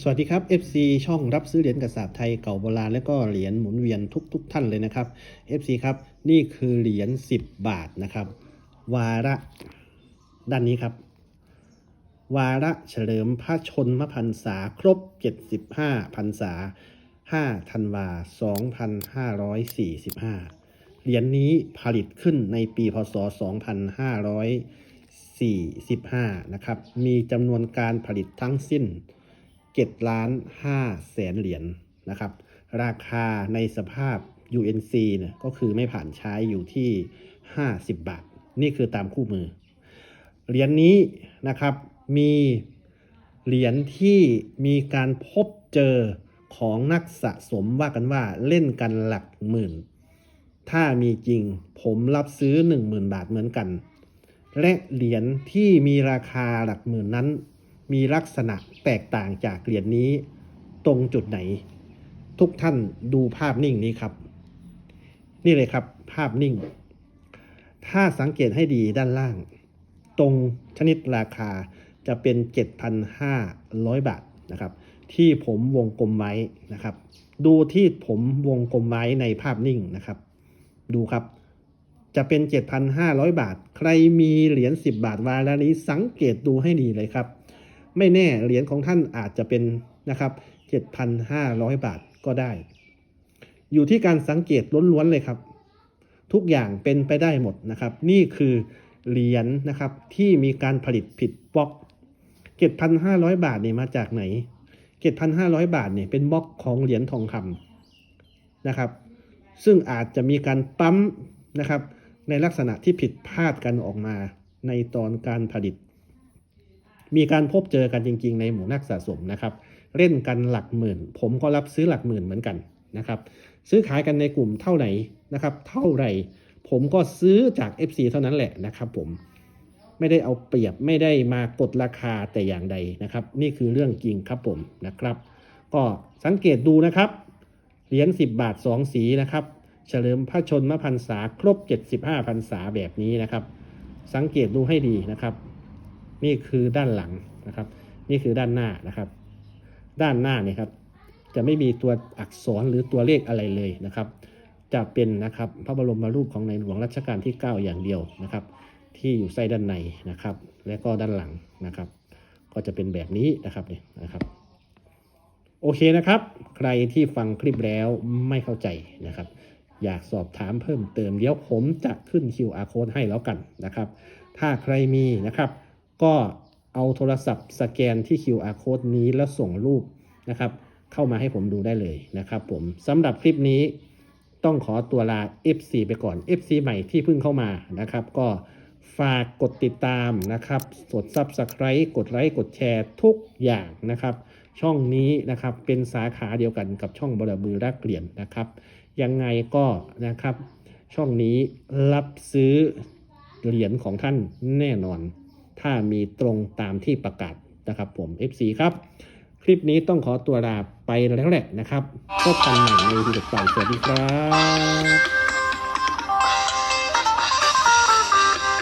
สวัสดีครับ FC ช่องรับซื้อเหรียญกระสาบไทยเก่าโบราณและก็เหรียญหมุนเวียนทุกๆทท่านเลยนะครับ FC ครับนี่คือเหรียญ10 บาทนะครับ วาระด้านนี้ครับ วาระเฉลิมพระชนมพรรษาครบ 75พรรษา5ธันวา 2545 เหรียญนี้ผลิตขึ้นในปีพศ 2545 นะครับ มีจำนวนการผลิตทั้งสิ้น 7ล้าน5แสนเหรียญนะครับ ราคาในสภาพ UNC เนี่ยก็คือไม่ผ่านใช้อยู่ที่ 50 บาท นี่คือตามคู่มือ เหรียญนี้นะครับมีเหรียญที่มีการพบเจอของนักสะสมว่ากันว่าเล่นกันหลักหมื่น ถ้ามีจริงผมรับซื้อ 10,000 บาทเหมือนกัน และเหรียญที่มีราคาหลักหมื่นนั้น มีลักษณะแตกต่างจากเหรียญนี้ตรงจุดไหน ทุกท่านดูภาพนิ่งนี้ครับ นี่เลยครับภาพนิ่ง ถ้าสังเกตให้ดีด้านล่าง ตรงชนิดราคาจะเป็น 7,500 บาทนะครับ ที่ผมวงกลมไว้นะครับ ดูที่ผมวงกลมไว้ในภาพนิ่งนะครับ ดูครับจะเป็น 7,500 บาท ใครมีเหรียญ 10 บาทวาระนี้สังเกตดูให้ดีเลยครับ ไม่แน่เหรียญของท่านอาจจะเป็นนะครับ7,500 บาทก็ได้ อยู่ที่การสังเกตล้วนๆเลยครับ ทุกอย่างเป็นไปได้หมดนะครับ นี่คือเหรียญนะครับที่มีการผลิตผิดบล็อก 7,500 บาทเนี่ยมาจากไหน 7,500 บาทเนี่ยเป็นบล็อกของเหรียญทองคำนะครับ ซึ่งอาจจะมีการปั๊มนะครับในลักษณะที่ผิดพลาดกันออกมาในตอนการผลิต มีการพบเจอกันจริง ๆ ในหมู่นักสะสมนะครับเล่นกันหลักหมื่น ผมก็รับซื้อหลักหมื่นเหมือนกันนะครับซื้อขายกันในกลุ่มเท่าไหร่นะครับเท่าไหร่ผมก็ซื้อจาก FC เท่านั้นแหละนะครับผมไม่ได้เอาเปรียบไม่ได้มากดราคาแต่อย่างใดนะครับ นี่คือเรื่องจริงครับผมนะครับ ก็สังเกตดูนะครับเหรียญ10 บาท 2 สีนะครับเฉลิมพระชนมพรรษาครบ 75พรรษาแบบนี้นะครับ สังเกตดูให้ดีนะครับ นี่คือด้านหลังนะครับ นี่คือด้านหน้านะครับ ด้านหน้าเนี่ยครับ จะไม่มีตัวอักษรหรือตัวเลขอะไรเลยนะครับ จะเป็นนะครับพระบรมรูปของในหลวงรัชกาลที่ 9 อย่างเดียวนะครับ ที่อยู่ไส้ด้านในนะครับ และก็ด้านหลังนะครับ ก็จะเป็นแบบนี้นะครับเนี่ยนะครับโอเคนะครับ ใครที่ฟังคลิปแล้วไม่เข้าใจนะครับ อยากสอบถามเพิ่มเติมเดี๋ยวผมจะขึ้น QR code ให้แล้วกันนะครับ ถ้าใครมีนะครับ ก็เอาโทรศัพท์สแกนที่ QR code นี้แล้วส่งรูปนะครับ เข้ามาให้ผมดูได้เลยนะครับผมสำหรับคลิปนี้ต้องขอตัวลา FC ไปก่อน FC ใหม่ที่เพิ่งเข้ามานะครับ ก็ฝากกดติดตามนะครับ กด Subscribe กดไลค์กดแชร์ทุกอย่างนะครับ ช่องนี้นะครับเป็นสาขาเดียวกันกับช่องบรบือรักเหรียญนะครับ ยังไงก็นะครับ ช่องนี้รับซื้อเหรียญของท่านแน่นอน ถ้ามีตรงตามที่ประกาศนะครับผม FC ครับ คลิปนี้ต้องขอตัวลาไปแล้วแหละนะครับพบกันใหม่ในวิดีโอต่อสวัสดีครับ